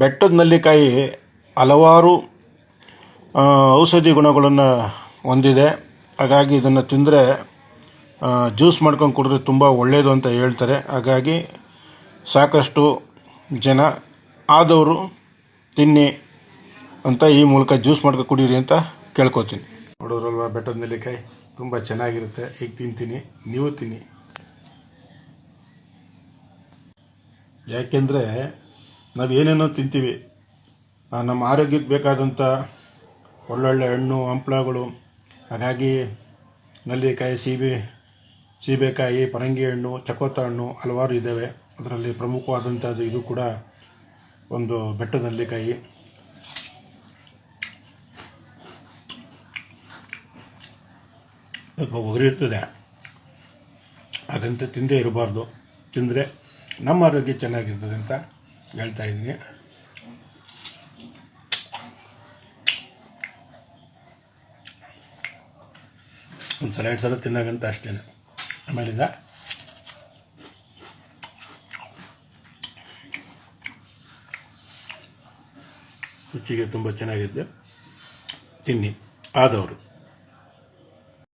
ಬೆಟ್ಟದ ನೆಲ್ಲಿಕಾಯಿ ಹಲವಾರು ಔಷಧಿ ಗುಣಗಳನ್ನು ಹೊಂದಿದೆ. ಹಾಗಾಗಿ ಇದನ್ನು ತಿಂದರೆ ಜ್ಯೂಸ್ ಮಾಡ್ಕೊಂಡು ಕುಡಿದ್ರೆ ತುಂಬ ಒಳ್ಳೆಯದು ಅಂತ ಹೇಳ್ತಾರೆ. ಹಾಗಾಗಿ ಸಾಕಷ್ಟು ಜನ ಆದವರು ತಿನ್ನಿ ಅಂತ ಈ ಮೂಲಕ ಜ್ಯೂಸ್ ಮಾಡ್ಕೊಂಡು ಕುಡೀರಿ ಅಂತ ಕೇಳ್ಕೊತೀನಿ. ನೋಡೋರಲ್ವ, ಬೆಟ್ಟದ ನೆಲ್ಲಿಕಾಯಿ? ತುಂಬ ಚೆನ್ನಾಗಿರುತ್ತೆ. ಈಗ ತಿಂತೀನಿ, ನೀವು ತಿನ್ನಿ. ಯಾಕೆಂದರೆ ನಾವು ಏನೇನೋ ತಿಂತೀವಿ ನಮ್ಮ ಆರೋಗ್ಯಕ್ಕೆ ಬೇಕಾದಂಥ ಒಳ್ಳೊಳ್ಳೆ ಹಣ್ಣು, ಹಂಪ್ಲಗಳು ಹಾಗಾಗಿ ನಲ್ಲಿಕಾಯಿ, ಸೀಬೆ, ಸೀಬೆಕಾಯಿ, ಪರಂಗಿ ಹಣ್ಣು ಚಕೋತ ಹಣ್ಣು ಹಲವಾರು ಇದ್ದಾವೆ ಅದರಲ್ಲಿ ಪ್ರಮುಖವಾದಂಥದ್ದು ಇದು ಕೂಡ ಒಂದು ಬೆಟ್ಟ ನಲ್ಲಿಕಾಯಿ. ಸ್ವಲ್ಪ ಉಗುರಿರ್ತದೆ ಹಾಗಂತ ತಿಂದೇ ಇರಬಾರ್ದು. ತಿಂದರೆ ನಮ್ಮ ಆರೋಗ್ಯ ಚೆನ್ನಾಗಿರ್ತದೆ ಅಂತ ಹೇಳ್ತಾ ಇದ್ದೀನಿ. ಒಂದು ಸಲ ಎರಡು ಸಲ ತಿನ್ನೋಕ್ಕಂತ ಅಷ್ಟೇ ಆಮೇಲಿಂದ? ರುಚಿಗೆ ತುಂಬ ಚೆನ್ನಾಗಿದ್ದು. ತಿನ್ನಿ. ಆದವರು.